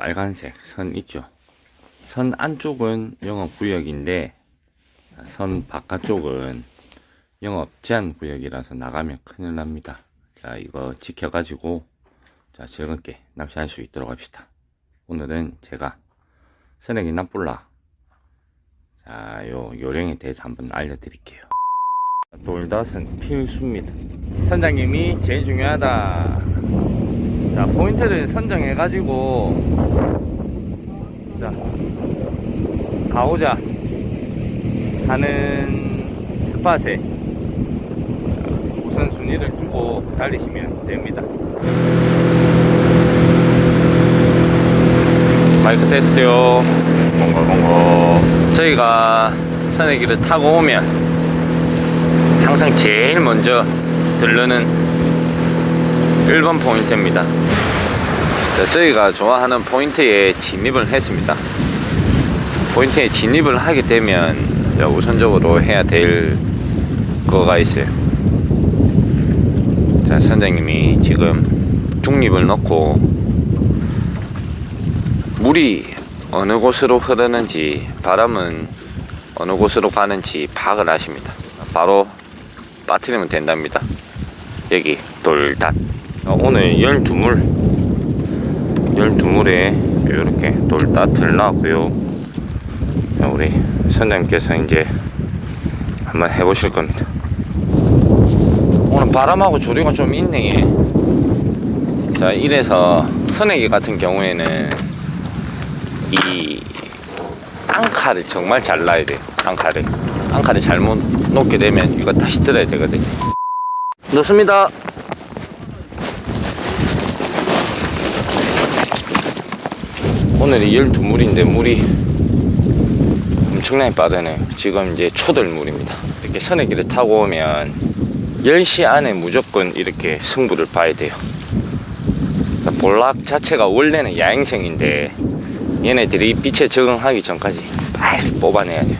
빨간색 선 있죠. 선 안쪽은 영업 구역인데 선 바깥쪽은 영업 제한 구역이라서 나가면 큰일 납니다. 자, 이거 지켜가지고 자, 즐겁게 낚시할 수 있도록 합시다. 오늘은 제가 선행이 나쁠라 자, 요 요령에 대해서 한번 알려드릴게요. 돌닷은 필수입니다. 선장님이 제일 중요하다. 자, 포인트를 선정해 가지고, 자, 가오자 하는 스팟에 자, 우선 순위를 두고 달리시면 됩니다. 마이크 테스트요. 공고. 저희가 선내기를 타고 오면 항상 제일 먼저 들르는 1번 포인트입니다. 자, 저희가 좋아하는 포인트에 진입을 했습니다. 포인트에 진입을 하게 되면 자, 우선적으로 해야 될 거가 있어요. 자, 선장님이 지금 중립을 넣고 물이 어느 곳으로 흐르는지 바람은 어느 곳으로 가는지 파악을 하십니다. 바로 빠뜨리면 된답니다. 여기 돌닷 어, 오늘 12물. 12물에 이렇게 놨고요. 자, 우리 선장님께서 이제 한번 해보실 겁니다. 오늘 바람하고 조류가 좀 있네. 자 이래서 선내기 같은 경우에는 이 앙카를 정말 잘 놔야 돼요. 앙카를 앙카를 잘못 놓게 되면 이거 다시 들어야 되거든요. 넣습니다 오늘이 12물인데 물이 엄청나게 빠르네요. 지금 이제 초들물입니다. 이렇게 선내기를 타고 오면 10시 안에 무조건 이렇게 승부를 봐야 돼요. 볼락 자체가 원래는 야행성인데 얘네들이 빛에 적응하기 전까지 빨리 뽑아내야 돼요.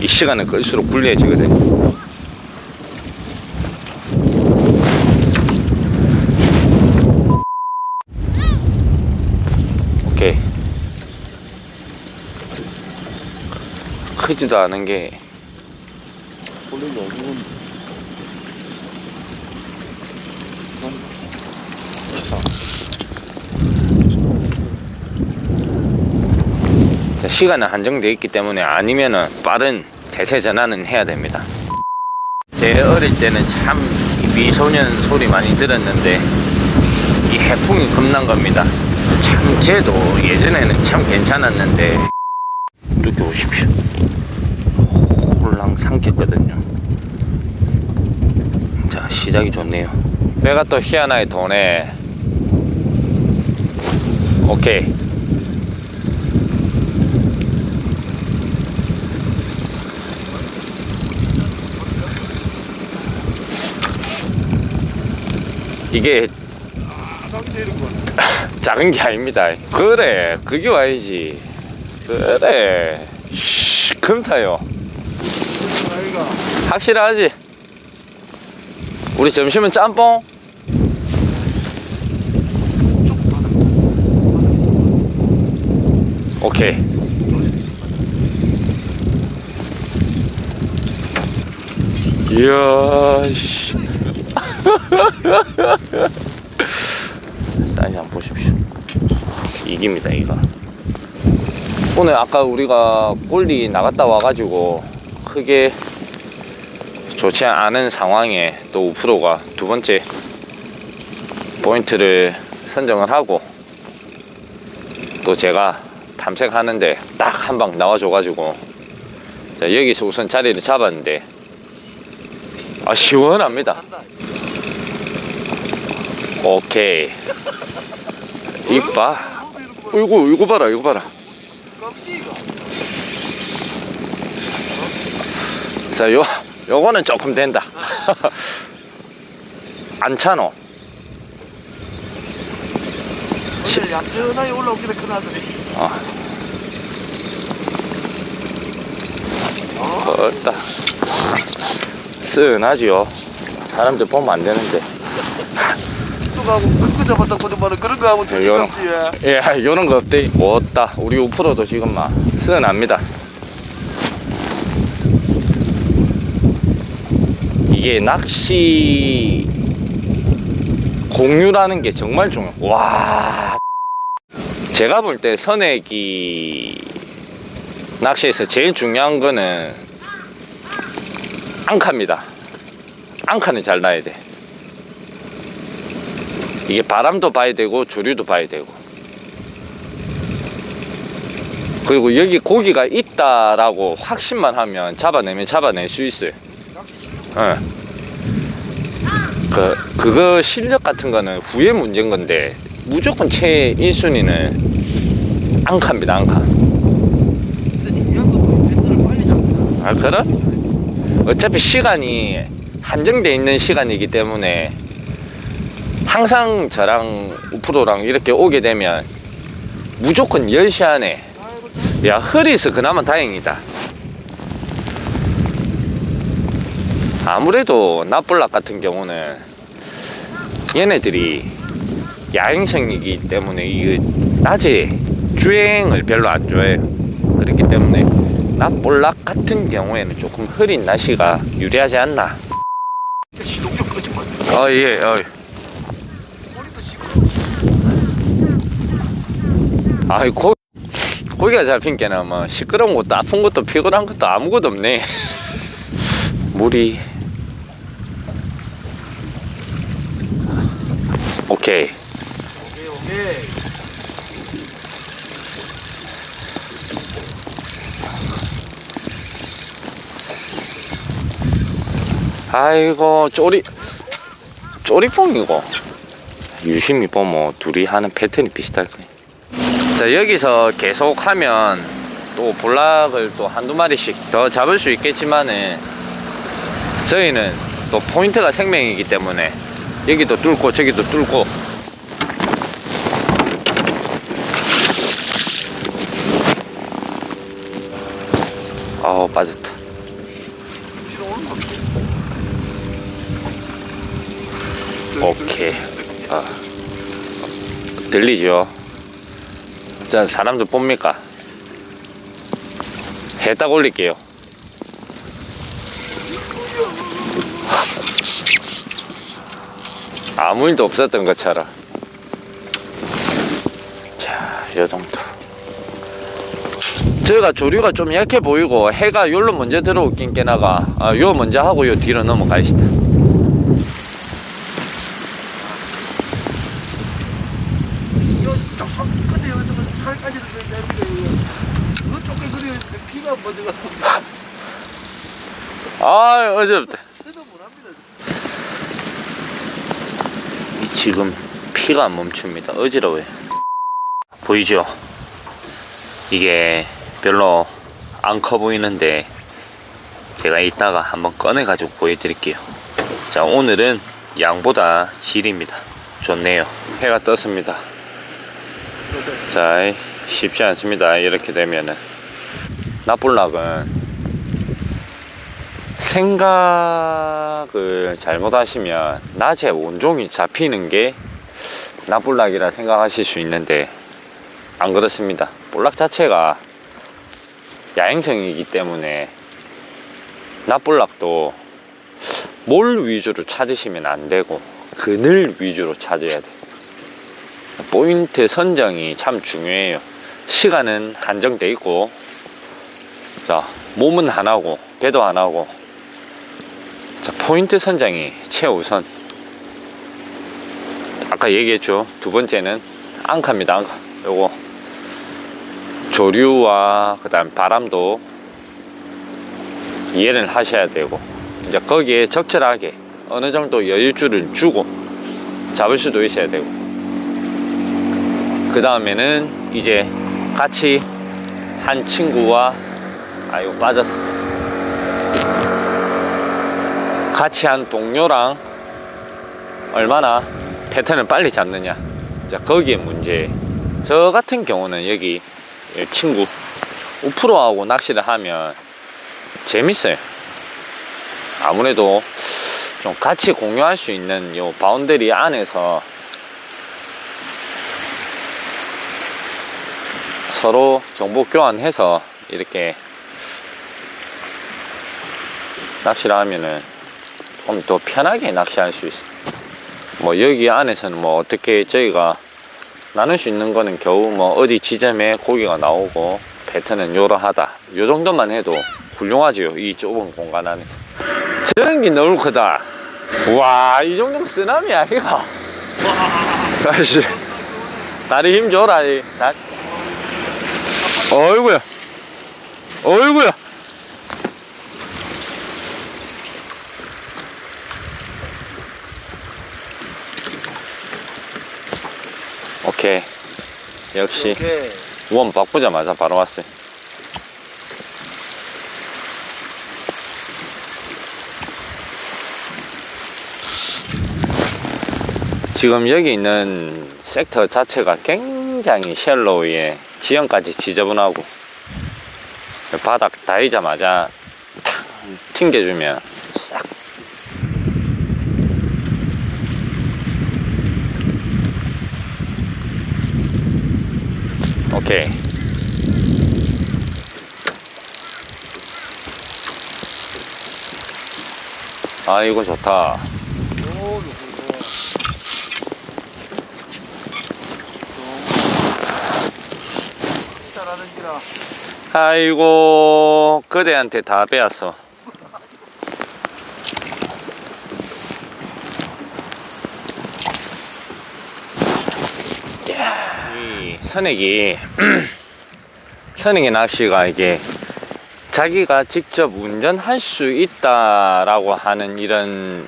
이 시간을 끌수록 불리해지거든요 오케이 크지도 않은 게 시간은 한정되어 있기 때문에 아니면은 빠른 대세 전환은 해야 됩니다. 제 어릴 때는 참이 미소년 소리 많이 들었는데 이 해풍이 겁난 겁니다. 참새도 예전에는 참 괜찮았는데 이렇게 오십시오. 홀랑 삼켰거든요. 자 시작이 좋네요. 내가 또 희한하게 도네. 오케이. 이게 작은 게 아닙니다. 그래, 그게 와야지. 그래. 쉬, 금타요. 아이가 확실하지? 우리 점심은 짬뽕? 오케이. 이야, 씨. 사이즈 한번 보십시오. 이깁니다, 이거. 오늘 아까 우리가 골리 나갔다 와가지고 크게 좋지 않은 상황에 또 우프로가 두 번째 포인트를 선정을 하고 또 제가 탐색하는데 딱 한 방 나와줘가지고 자, 여기서 우선 자리를 잡았는데 아 시원합니다. 오케이. 이봐. 이거 이거 봐라 이거 봐라 자 요 요거는 조금 된다. 안 차노 오늘 얌전하게 올라오기는 큰아들이. 어. 걷다 쓰나지요. 사람들 보면 안 되는데. 뚝하고 거 잡았다 거짓말은 그런 거 하면 되게 요런 깜지예 예, 요런 거 없대. 못다. 우리 우프로도 지금 막 쓰어납니다. 이게 낚시 공유라는 게 정말 중요. 와. 제가 볼 때 선액이 낚시에서 제일 중요한 거는 앙카입니다. 앙카는 잘 나야 돼. 이게 바람도 봐야 되고 조류도 봐야 되고 그리고 여기 고기가 있다라고 확신만 하면 잡아내면 잡아낼 수 있어요. 예. 그 그거 실력 같은 거는 후에 문제인 건데 무조건 최 1순위는 앙카입니다. 앙카. 아 그래? 어차피 시간이 한정돼 있는 시간이기 때문에 항상 저랑 우프로랑 이렇게 오게 되면 무조건 10시 안에. 야 흐리서 그나마 다행이다. 아무래도 나폴락 같은 경우는 얘네들이 야행성이기 때문에 이 낮에 주행을 별로 안 좋아해요 그렇기 때문에 나폴락 같은 경우에는 조금 흐린 날씨가 유리하지 않나. 시동 좀 끄지 마 어예 어. 머리도 시끄러 아이 고 고기가 잡힌 게는 뭐 시끄러운 것도 아픈 것도 피곤한 것도 아무것도 없네. 물이. 오케이. 오케이 오케이 아이고 쪼리 쪼리뽕이고 유심히 보면 둘이 하는 패턴이 비슷할 거야 자 여기서 계속 하면 또 볼락을 또 한두 마리씩 더 잡을 수 있겠지만은 저희는 또 포인트가 생명이기 때문에 여기도 뚫고 저기도 뚫고 아우 빠졌다 오케이. 아, 들리죠? 자, 사람들 봅니까? 해딱 올릴게요. 아무 일도 없었던 것처럼. 자, 요 정도. 저희가 조류가 좀 약해 보이고 해가 요로 먼저 들어오긴 깨나가 아, 요 먼저 하고 요 뒤로 넘어가시다. 이거 저손 끝에 여기 저거 살까지 되는데 이거 쫓게 그려 피가 가고 아, 어제부터. 새도 못합니다 지금 피가 안 멈춥니다. 어지러워요. 보이죠? 이게 별로 안 커 보이는데 제가 이따가 한번 꺼내 가지고 보여드릴게요. 자, 오늘은 양보다 질입니다. 좋네요. 해가 떴습니다. 자, 쉽지 않습니다. 이렇게 되면은 나폴락은 생각을 잘못하시면 낮에 온종일 잡히는 게 나볼락이라 생각하실 수 있는데 안 그렇습니다. 볼락 자체가 야행성이기 때문에 나볼락도 몰 위주로 찾으시면 안 되고 그늘 위주로 찾아야 돼. 포인트 선정이 참 중요해요. 시간은 한정돼 있고 자 몸은 하나고 배도 하나고 자, 포인트 선정이 최우선. 아까 얘기했죠. 두 번째는 앙카입니다. 앙카. 요거 조류와 그 다음 바람도 이해를 하셔야 되고 이제 거기에 적절하게 어느 정도 여유줄을 주고 잡을 수도 있어야 되고 그 다음에는 이제 같이 한 친구와 아이고 빠졌어. 같이 한 동료랑 얼마나 패턴을 빨리 잡느냐. 자, 거기에 문제. 저 같은 경우는 여기 친구 우프로하고 낚시를 하면 재밌어요. 아무래도 좀 같이 공유할 수 있는 요 바운더리 안에서 서로 정보 교환해서 이렇게 낚시를 하면은 좀 더 편하게 낚시할 수 있어. 뭐 여기 안에서는 뭐 어떻게 저희가 나눌 수 있는 거는 겨우 뭐 어디 지점에 고기가 나오고 배트는 요러하다. 요 정도만 해도 훌륭하지요. 이 좁은 공간 안에서. 저런 게 너무 크다. 와, 이 정도면 쓰나미야, 이거. 아이씨. 다리 힘 줘라, 이. 다. 어이구야. 어이구야. 오케이. 역시 오케이. 원 바꾸자마자 바로 왔어요. 지금 여기 있는 섹터 자체가 굉장히 쉘로우에 지형까지 지저분하고 바닥 닿이자마자 탁 튕겨주면 싹. 오케이. 아 이거 좋다 오, 요거, 요거. 잘하는 기라. 아이고 그대한테 다 빼앗어. 이 선액이 선액의 낚시가 이게 자기가 직접 운전할 수 있다라고 하는 이런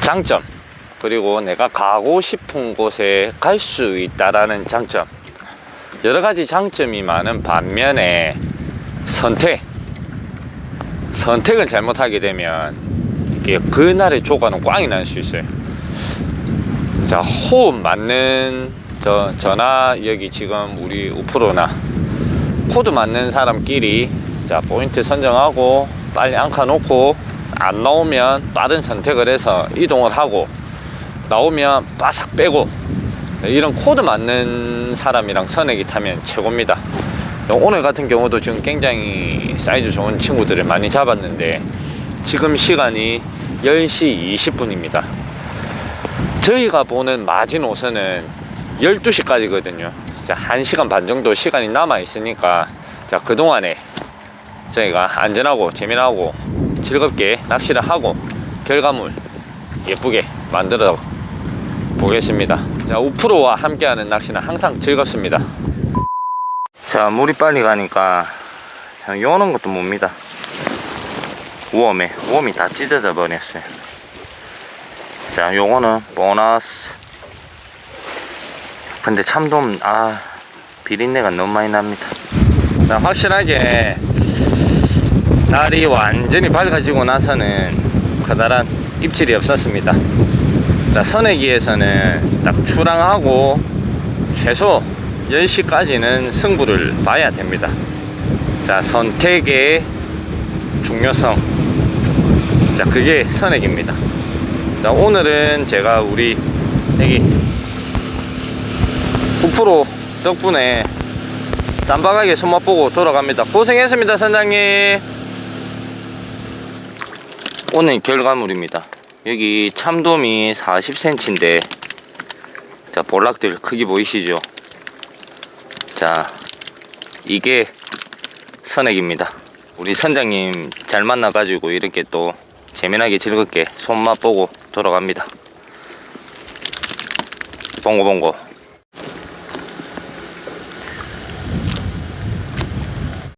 장점 그리고 내가 가고 싶은 곳에 갈 수 있다라는 장점 여러 가지 장점이 많은 반면에 선택 선택을 잘못하게 되면 이게 그날의 조과는 꽝이 날 수 있어요. 자 호흡 맞는 저 저나 여기 지금 우리 우프로나 코드 맞는 사람끼리 자 포인트 선정하고 빨리 앙카 놓고 안 나오면 빠른 선택을 해서 이동을 하고 나오면 바삭 빼고 네, 이런 코드 맞는 사람이랑 선액이 타면 최고입니다. 오늘 같은 경우도 지금 굉장히 사이즈 좋은 친구들을 많이 잡았는데 지금 시간이 10시 20분입니다. 저희가 보는 마지노선은 12시까지거든요. 자, 1시간 반 정도 시간이 남아 있으니까 자, 그동안에 저희가 안전하고 재미나고 즐겁게 낚시를 하고 결과물 예쁘게 만들어 보겠습니다. 자, 우프로와 함께하는 낚시는 항상 즐겁습니다. 자, 물이 빨리 가니까 참 요는 것도 뭡니다. 웜에 웜이 다 찢어져 버렸어요. 자, 요거는 보너스. 근데 참돔 아 비린내가 너무 많이 납니다. 자, 확실하게 날이 완전히 밝아지고 나서는 커다란 입질이 없었습니다. 자, 선회기에서는 딱 출항하고 최소 10시까지는 승부를 봐야 됩니다. 자, 선택의 중요성. 자, 그게 선액입니다. 자, 오늘은 제가 우리 여기 9% 덕분에 쌈박하게 손맛 보고 돌아갑니다. 고생했습니다, 선장님. 오늘 결과물입니다. 여기 참돔이 40cm인데, 자, 볼락들 크기 보이시죠? 자, 이게 선액입니다. 우리 선장님 잘 만나 가지고 이렇게 또 재미나게 즐겁게 손맛 보고 돌아갑니다. 봉고봉고.